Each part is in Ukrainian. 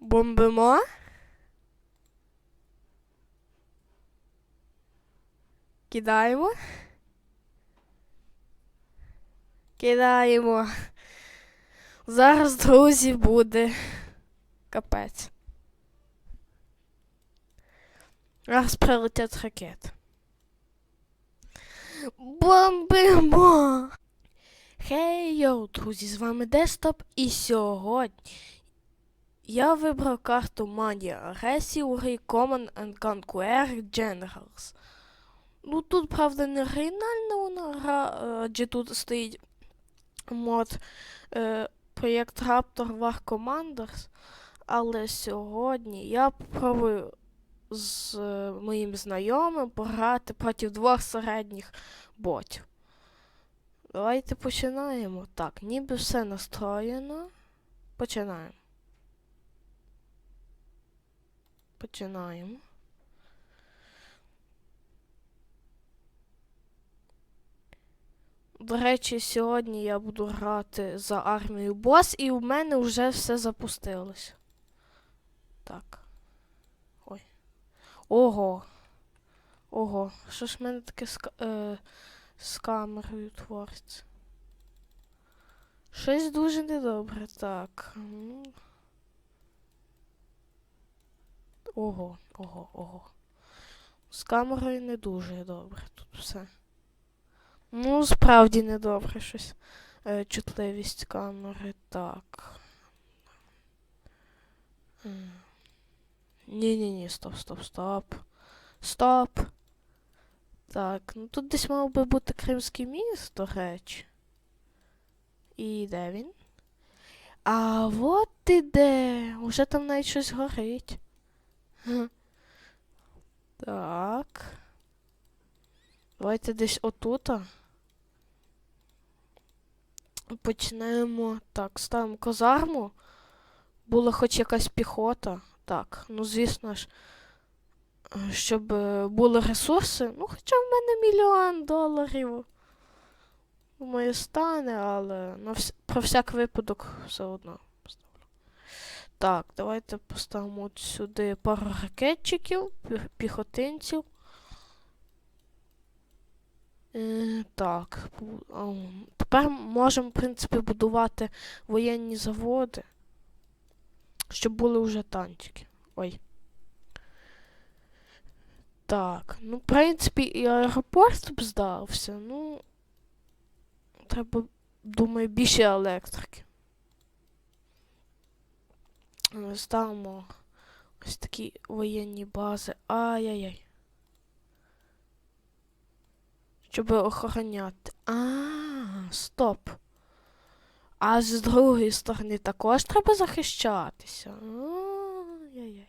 Бомбимо. Кидаємо. Кидаємо. Зараз, друзі, буде капець. Раз прилетять ракети. Бомбимо! Хей йоу, друзі, з вами Десктоп і сьогодні я вибрав карту у грі Common and Conquer Generals. Ну тут, правда, не оригінальна вона гра, е, адже тут стоїть мод е, проєкт Raptor War Commanders. Але сьогодні я попробую з е, моїм знайомим пограти проти двох середніх ботів. Давайте починаємо. Так, ніби все настроєно. Починаємо. Починаємо. До речі, сьогодні я буду грати за армію бос, і в мене вже все запустилось. Так. Ой. Ого. Ого. Що ж в мене таке з, е, з камерою твориться? Щось дуже недобре. Так. ну. Ого, ого, ого. З камерою не дуже добре тут все. Ну, справді недобре щось. Е, чутливість камери. Так. Ні-ні-ні, стоп, стоп, стоп. Стоп. Так, ну тут десь мав би бути Кримський міст, до речі. І де він? А от і де. Уже там навіть щось горить. Так. Давайте десь отута. Почнемо. Так, ставимо казарму. Була хоч якась піхота. Так, ну звісно ж, щоб е, були ресурси. Ну, хоча в мене мільйон доларів. Думаю, стане, але на вс... про всяк випадок все одно. Так, давайте поставимо от сюди пару ракетчиків, піхотинців. Е, так, тепер можемо, в принципі, будувати воєнні заводи, щоб були вже танчики. Ой. Так, ну, в принципі, і аеропорт б здався, ну. Треба, думаю, більше електрики. Ставимо ось такі воєнні бази. Ай-яй-яй. Щоб охороняти. А, стоп. А з другої сторони також треба захищатися. Ай-яй-яй.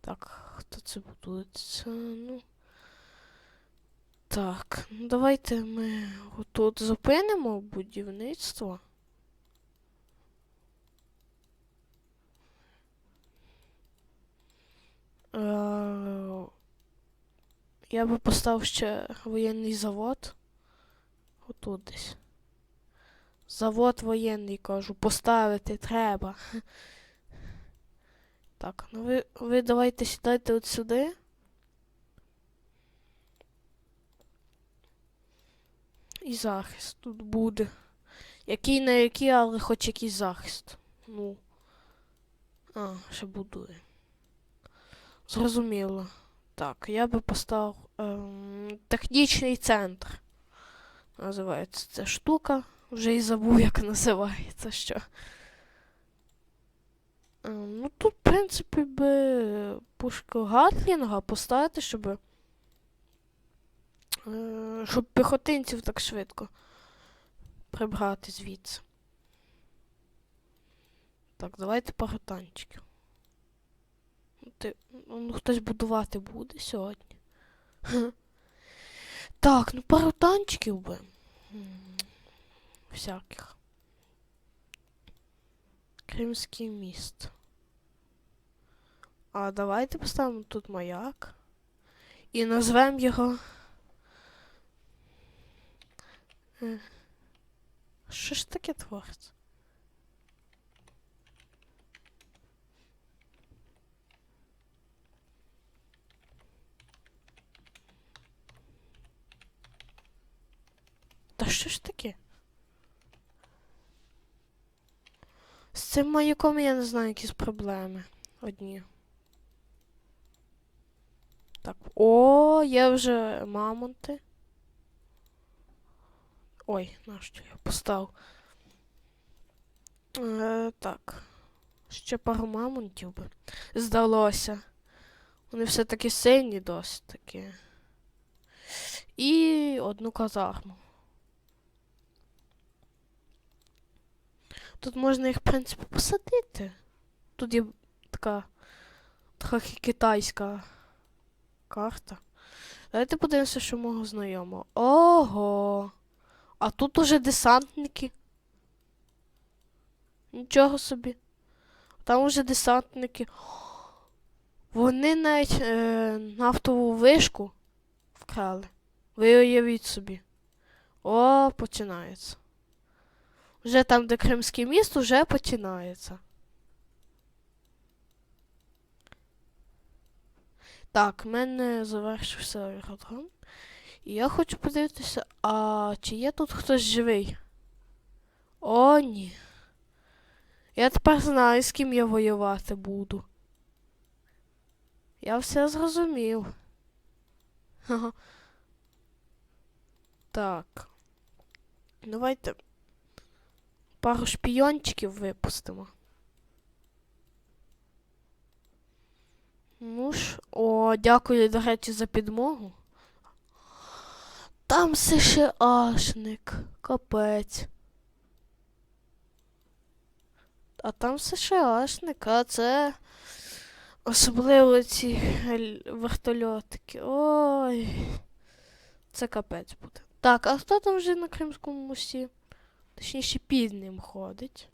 Так, хто це будується? Ну. Так, ну давайте ми тут зупинимо будівництво. Е, Я би поставив ще воєнний завод. Отут десь. Завод воєнний, кажу, поставити треба. Так, ну ви, ви давайте сідайте от сюди. І захист тут буде. Який на який, але хоч якийсь захист. Ну. А, ще будує. Зрозуміло. Так, я би поставив ем, технічний центр. Називається ця штука. Вже і забув, як називається що. Ем, ну тут, в принципі, би пушку Гатлінга поставити, щоб. Е, щоб піхотинців так швидко прибрати звідси. Так, давайте пару. Ну, Ти, ну, хтось будувати буде сьогодні. Так, ну пару танчиків би. Всяких. Кримський міст. А давайте поставимо тут маяк. І назвемо його. Е, Що ж таке твориться? Та що ж таке? З цим маяком я не знаю, якісь проблеми одні. Так, о, є вже мамонти. Ой, нащо я поставив? Е, так. Ще пару мамонтів би. Здалося. Вони все-таки сильні досить таки. І одну казарму. Тут можна їх, в принципі, посадити. Тут є така трохи китайська карта. Давайте подивимося, що мого знайомого. Ого! А тут уже десантники. Нічого собі. Там уже десантники. Вони навіть е, нафтову вишку вкрали. Ви уявіть собі. О, починається. Вже там, де Кримський міст, вже починається. Так, в мене завершився аеродром. Я хочу подивитися, а чи є тут хтось живий? О, ні. Я тепер знаю, з ким я воювати буду. Я все зрозумів. Ха-ха. Так. Давайте пару шпійончиків випустимо. Ну ж, о, дякую, до речі, за підмогу. Там СШАшник, капець. А там СШАшник, а це особливо ці вертольотики. Ой. Це капець буде. Так, а хто там вже на Кримському мості? Точніше, під ним ходить.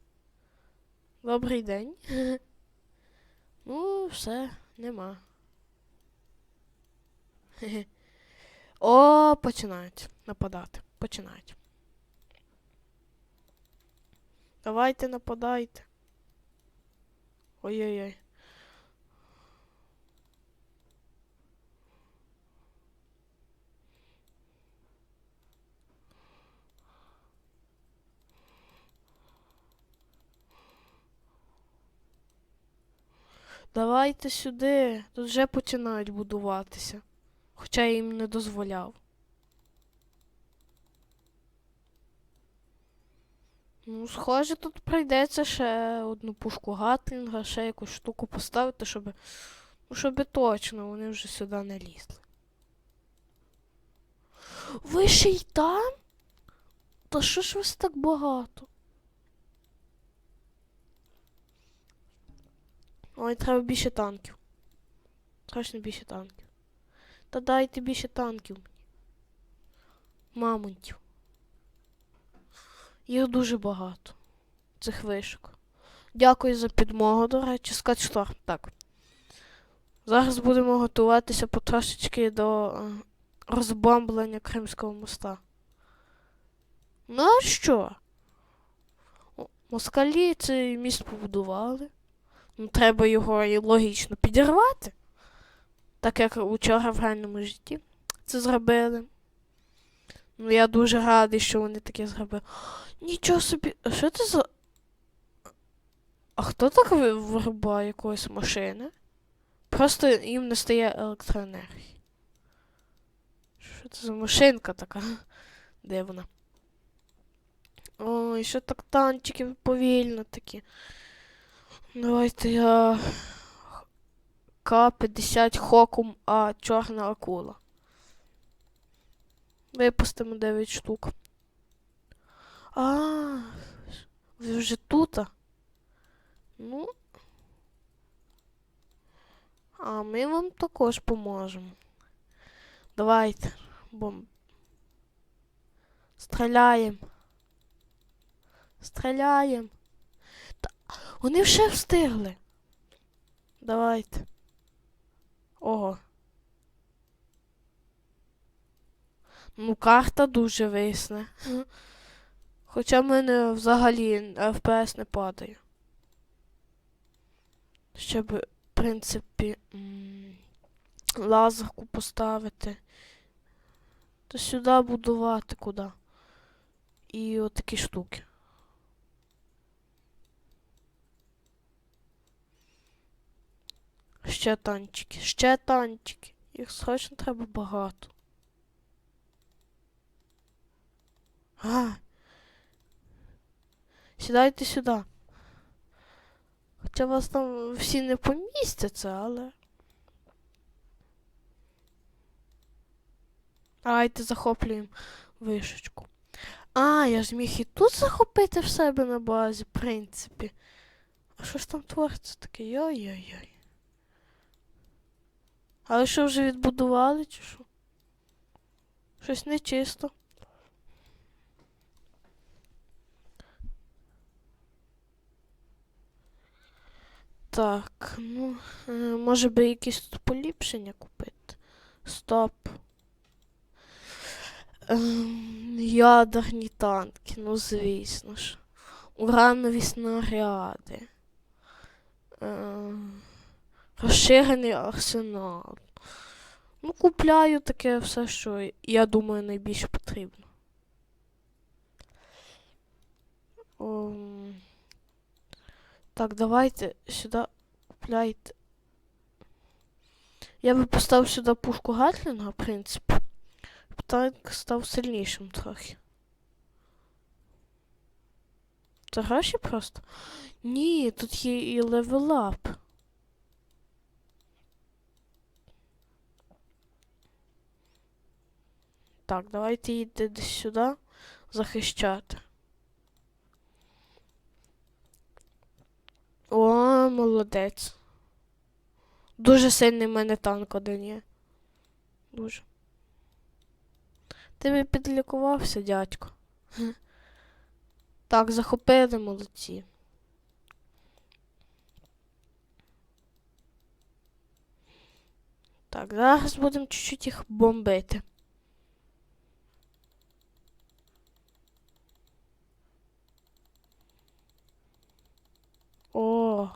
Добрий день. Ну, все, нема. Хе-хе. О, починають нападати. Починають. Давайте нападайте. Ой-ой-ой. Давайте сюди. Тут вже починають будуватися. Хоча я їм не дозволяв. Ну, схоже, тут прийдеться ще одну пушку Гатлінга, ще якусь штуку поставити, щоб. Ну, щоб точно вони вже сюди не лізли. Ви ще й там? Та що ж вас так багато? Ой, треба більше танків. Страшно більше танків. Та дайте більше танків мені. Мамонтів. Їх дуже багато. Цих вишок. Дякую за підмогу, до речі, скачторм. Так. Зараз будемо готуватися потрошечки до е, розбомблення Кримського моста. Ну а що? Москалі цей міст побудували. Ну, треба його і логічно підірвати. Так як учора в реальному житті це зробили. Ну, я дуже радий, що вони таке зробили. Нічого собі. А що це за. А хто так вирубає якоїсь машини? Просто їм не стає електроенергії. Що це за машинка така? Дивна. Ой, що так танчики повільно такі. Давайте я. К-50 Хокум, а чорна акула. Випустимо 9 штук. А, ви вже тут? Ну. А ми вам також поможемо. Давайте. Бом. Стріляємо. Стріляємо. Та вони вже встигли. Давайте. Ого. Ну, карта дуже висне. Хоча в мене взагалі FPS не падає. Щоб, в принципі, лазерку поставити. То сюди будувати куди. І отакі штуки. Ще танчики, ще танчики. Їх срочно треба багато. А. Сідайте сюди. Хоча вас там всі не помістяться, але. Давайте захоплюємо вишечку. А, я ж міг і тут захопити в себе на базі, в принципі. А що ж там твориться таке? Йой-йой-йой. Але що вже відбудували, чи що? Щось нечисто. Так, ну, е, може би якісь тут поліпшення купити. Стоп. Ем, ядерні танки, ну звісно ж. Уранові снаряди. Ем, розширений арсенал. Ну, купляю таке все, що я думаю найбільше потрібно. Ем, так, давайте сюди купляйте. Я би поставив сюди пушку Гатлінга, в принципі. Танк став сильнішим трохи. Це гроші просто? Ні, тут є і левелап. Так, давайте йти десь сюди захищати. О, молодець. Дуже сильний в мене танк один є. Дуже. Ти би підлікувався, дядько. Так, захопили молодці. Так, зараз будемо чуть-чуть їх бомбити. О.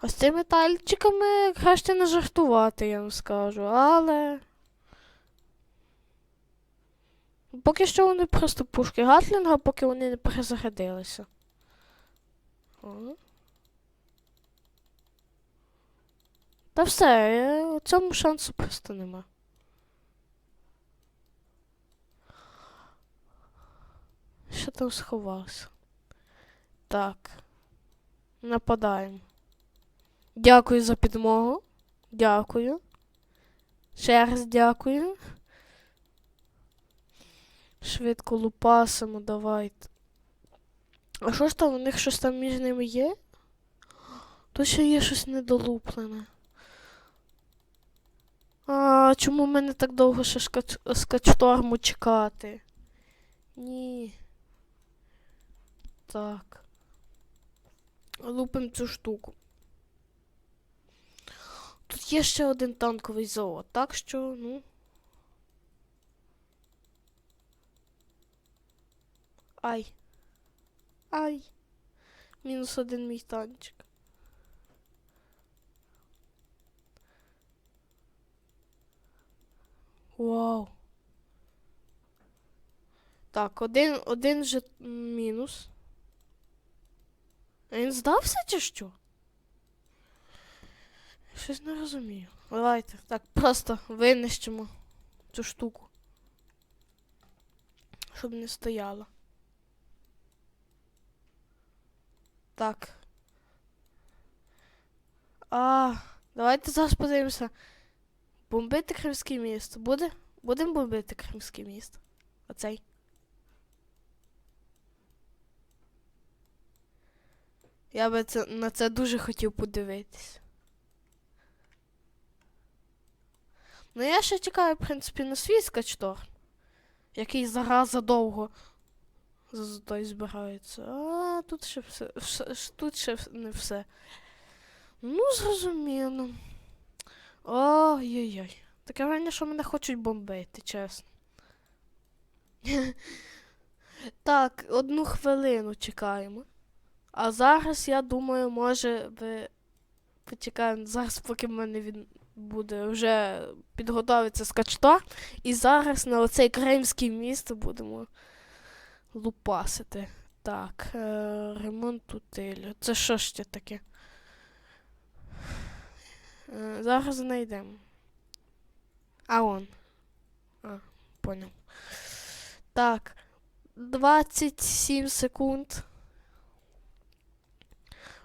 А з цими тальчиками краще не жартувати, я вам скажу, але. Поки що вони просто пушки Гатлінга, поки вони не перезарядилися. Та все, е, у цьому шансу просто нема. Що там сховався? Так. Нападаємо. Дякую за підмогу. Дякую. Ще раз дякую. Швидко лупасимо, давайте. А що ж там, у них щось там між ними є? То ще є щось недолуплене. А, чому мене так довго ще скачторму чекати? Ні. Так. Лупим цю штуку. Тут є ще один танковий завод, так що, ну. Ай. Ай. Мінус один мій танчик. Вау. Так, один, один же мінус. Він здався чи що? Щось не розумію. Давайте. Так, просто винищимо цю штуку. Щоб не стояла. Так. А, давайте зараз подивимося. Бомбити Кримське місто. Буде? Будемо бомбити Кримське місто. Оцей. Я би це, на це дуже хотів подивитись. Ну я ще чекаю, в принципі, на свій скачтор, який зараза довго з- той збирається. А тут ще все. все- Тут ще не все. Ну, зрозуміло. Ой-ой-ой. Таке враження, що мене хочуть бомбити, чесно. Так, одну хвилину чекаємо. А зараз, я думаю, може ви почекаємо зараз, поки в мене він буде вже підготовиться скачта. І зараз на оцей кримський міст будемо лупасити. Так, е, ремонт утилю. Це що ще таке? Е, зараз знайдемо. А он. А, поняв. Так. 27 секунд.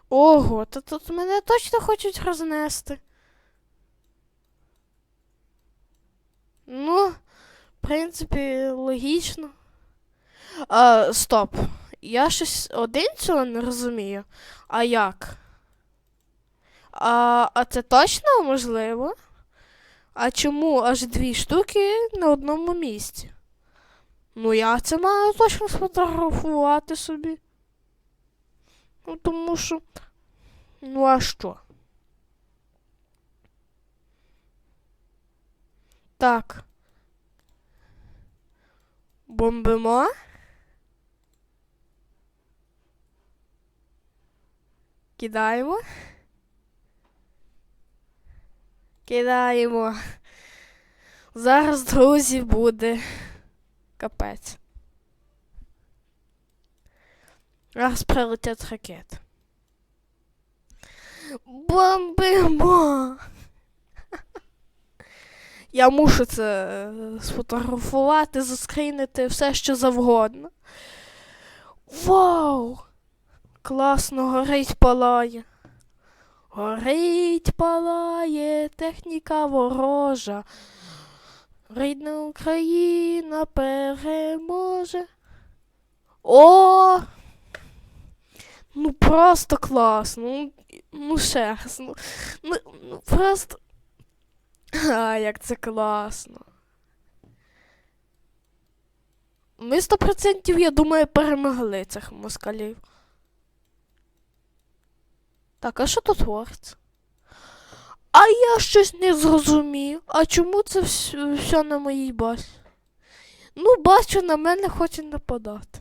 Ого, то тут мене точно хочуть рознести. Ну, в принципі, логічно. А, стоп. Я щось один цього не розумію. А як? А, а це точно можливо? А чому аж дві штуки на одному місці? Ну, я це маю точно сфотографувати собі. Ну, тому що. Ну, а що? Так. Бомбимо. Кидаємо. Кидаємо. Зараз, друзі, буде капець. Зараз прилетять ракети. Бомбимо! Я мушу це е, сфотографувати, заскрінити все, що завгодно. Вау! Класно, горить палає. Горить палає, техніка ворожа. Рідна Україна переможе. О! Ну просто класно. Ну, ну ще раз. Ну, ну, ну просто. А, як це класно. Ми 100% я думаю, перемогли цих москалів. Так, а що тут твориться? А я щось не зрозумів. А чому це вс- все на моїй базі? Ну, бачу, на мене хочуть нападати.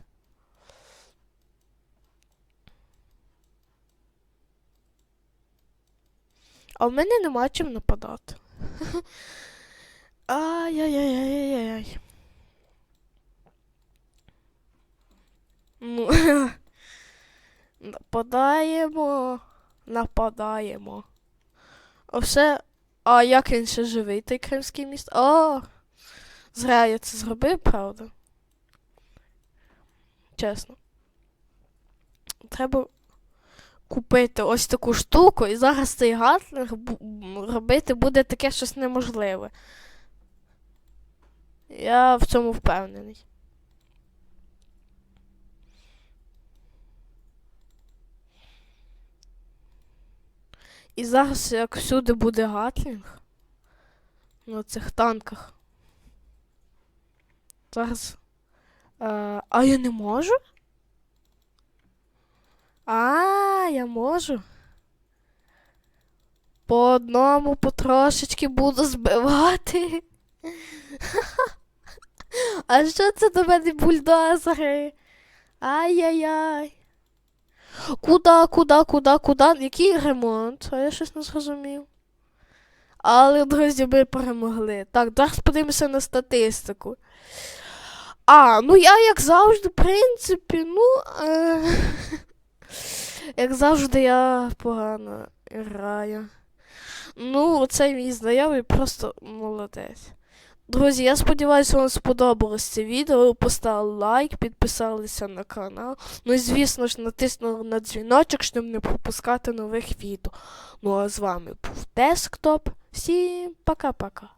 А в мене нема чим нападати. Ай-яй-яй-яй-яй. Ну, нападаємо, нападаємо. А все. А як він ще живий, той кримський міст? О! Зря я це зробив, правда. Чесно. Треба купити ось таку штуку, і зараз цей гатлер робити буде таке щось неможливе. Я в цьому впевнений. І зараз, як всюди буде гатлінг на цих танках. Зараз. Е, а я не можу? А, я можу. По одному потрошечки буду збивати. А що це до мене бульдозери? Ай-яй-яй. Куда, куда, куда, куда? Який ремонт? А я щось не зрозумів. Але, друзі, ми перемогли. Так, зараз подивимося на статистику. А, ну я, як завжди, в принципі, ну. Е... Як завжди, я погано граю. Ну, цей мій знайомий просто молодець. Друзі, я сподіваюся, вам сподобалось це відео. Поставили лайк, підписалися на канал. Ну і звісно ж, натиснули на дзвіночок, щоб не пропускати нових відео. Ну а з вами був Десктоп. Всім пока-пока.